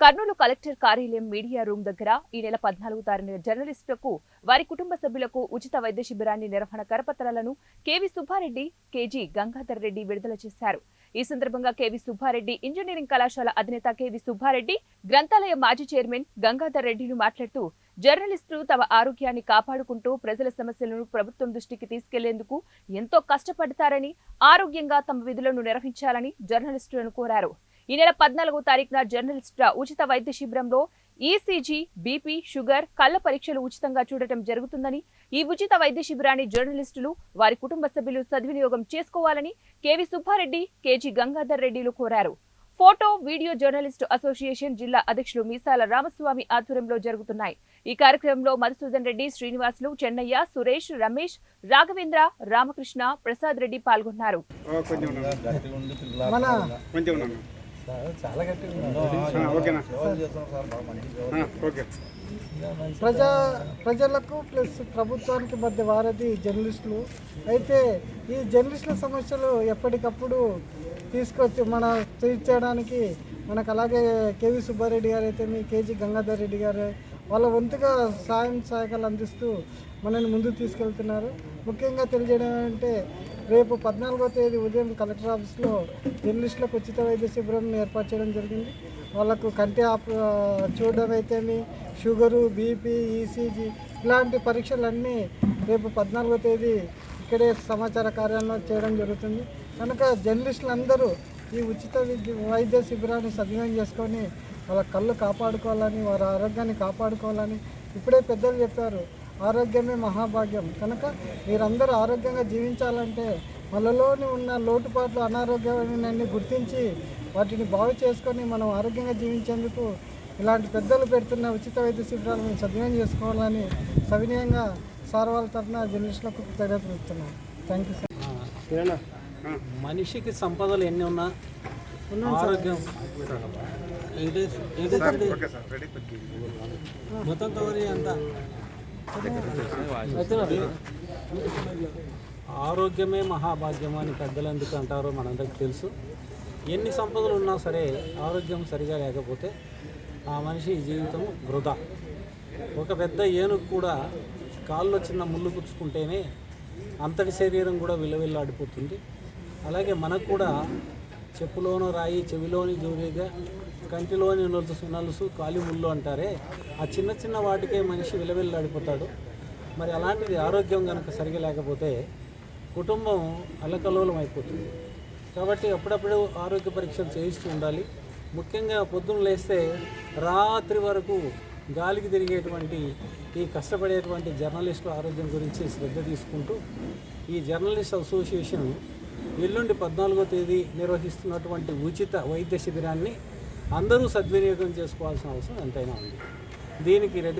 Kurnool collector కార్యాలయం media room దగ్గర ఈ నెల పద్నాలుగు తారీఖున జర్నలిస్టులకు వారి కుటుంబ సభ్యులకు ఉచిత వైద్య శిబిరాన్ని నిర్వహణ కరపత్రాలను K V Subbareddy K G Gangadhar Reddy విడుదల చేశారు. ఈ సందర్భంగా కేవి సుబ్బారెడ్డి ఇంజనీరింగ్ కళాశాల అధినేత కేవి సుబ్బారెడ్డి గ్రంథాలయ మాజీ చైర్మన్ గంగాధర్ రెడ్డిని మాట్లాడుతూ జర్నలిస్టులు తమ ఆరోగ్యాన్ని కాపాడుకుంటూ ప్రజల సమస్యలను ప్రభుత్వం దృష్టికి తీసుకెళ్ళేందుకు ఎంతో కష్టపడతారని ఆరోగ్యంగా తమ విధులను నిర్వహించాలని జర్నలిస్టులను కోరారు. ఈ నెల పద్నాలుగో తారీఖున జర్నలిస్టుల ఉచిత వైద్య శిబిరంలో ఈసీజీ బీపీ షుగర్ కళ్ళ పరీక్షలు ఉచితంగా చూడటం జరుగుతుందని ఈ ఉచిత వైద్య శిబిరాన్ని జర్నలిస్టులు వారి కుటుంబ సభ్యులు సద్వినియోగం చేసుకోవాలని కేవి సుబ్బారెడ్డి కేజీ గంగాధర్ రెడ్డిలు కోరారు. ఫోటో వీడియో జర్నలిస్టు అసోసియేషన్ జిల్లా అధ్యక్షులు మీసాల రామస్వామి ఆధ్వర్యంలో జరుగుతున్నాయి. ఈ కార్యక్రమంలో మధుసూదన్ రెడ్డి శ్రీనివాసులు చెన్నయ్య సురేష్ రమేష్ రాఘవేంద్ర రామకృష్ణ ప్రసాద్ రెడ్డి పాల్గొన్నారు. చాలా గట్టిగా ఓకేనా? ఓకే. ప్రజా ప్రజలకు ప్లస్ ప్రభుత్వానికి మధ్య వారధి జర్నలిస్టులు. అయితే ఈ జర్నలిస్టుల సమస్యలు ఎప్పటికప్పుడు తీసుకొచ్చి మన తీర్చడానికి మనకు అలాగే కేవీ సుబ్బారెడ్డి గారు అయితే మీ కేజీ గంగాధర్ రెడ్డి గారు వాళ్ళ వంతుగా సాయం సహాయకాలు అందిస్తూ మనల్ని ముందుకు తీసుకెళ్తున్నారు. ముఖ్యంగా తెలియజేయడం అంటే రేపు పద్నాలుగో తేదీ ఉదయం కలెక్టర్ ఆఫీస్లో జర్నలిస్టులకు ఉచిత వైద్య శిబిరం ఏర్పాటు చేయడం జరిగింది. వాళ్ళకు కంటి ఆప్ చూడడం అయితేమి షుగరు బీపీ ఈసీజీ ఇలాంటి పరీక్షలన్నీ రేపు పద్నాలుగో తేదీ ఇక్కడే సమాచార కార్యాలయంలో చేయడం జరుగుతుంది. కనుక జర్నలిస్టులు అందరూ ఈ ఉచిత విద్య వైద్య శిబిరాన్ని సద్వినియోగం చేసుకొని వాళ్ళ కళ్ళు కాపాడుకోవాలని వారి ఆరోగ్యాన్ని కాపాడుకోవాలని ఇప్పుడే పెద్దలు చెప్పారు. ఆరోగ్యమే మహాభాగ్యం. కనుక మీరందరూ ఆరోగ్యంగా జీవించాలంటే మనలోని ఉన్న లోటుపాట్లు అనారోగ్యాన్ని గుర్తించి వాటిని బాగు చేసుకొని మనం ఆరోగ్యంగా జీవించేందుకు ఇలాంటి పెద్దలు పెడుతున్న ఉచిత వైద్య శిబిరాలు మేము సద్వినియోగం చేసుకోవాలని సవినీయంగా సార్ వాళ్ళ తరఫున జర్నలిస్టులకు కృతజ్ఞతలు థ్యాంక్ యూ సార్ మనిషికి సంపదలు ఎన్ని ఉన్నా ఆరోగ్యం. మొత్తం కవర్ అంతా. ఆరోగ్యమే మహాభాగ్యం అని పెద్దలు ఎందుకు అంటారో మనందరికి తెలుసు. ఎన్ని సంపదలు ఉన్నా సరే ఆరోగ్యం సరిగా లేకపోతే ఆ మనిషి జీవితం వృధా. ఒక పెద్ద ఏనుగు కూడా కాల్లో చిన్న ముళ్ళు పుచ్చుకుంటేనే అంతటి శరీరం కూడా విలవిల్లాడిపోతుంది. అలాగే మనకు కూడా చెప్పులోను రాయి చెవిలోని జోరీగా కంటిలోని నలుసు నలుసు కాలి ముళ్ళు అంటారే. ఆ చిన్న చిన్న వాటికే మనిషి విలవిల్లాడిపోతాడు. మరి అలాంటిది ఆరోగ్యం కనుక సరిగా లేకపోతే కుటుంబం అలకలోలం అయిపోతుంది. కాబట్టి అప్పుడప్పుడు ఆరోగ్య పరీక్షలు చేయిస్తూ ఉండాలి. ముఖ్యంగా పొద్దున్న లేస్తే రాత్రి వరకు గాలికి తిరిగేటువంటి ఈ కష్టపడేటువంటి జర్నలిస్టు ఆరోగ్యం గురించి శ్రద్ధ తీసుకుంటూ ఈ జర్నలిస్ట్ అసోసియేషన్ ఎల్లుండి పద్నాలుగో తేదీ నిర్వహిస్తున్నటువంటి ఉచిత వైద్య శిబిరాన్ని అందరూ సద్వినియోగం చేసుకోవాల్సిన అవసరం ఎంతైనా ఉంది. దీనికి రెడ్డి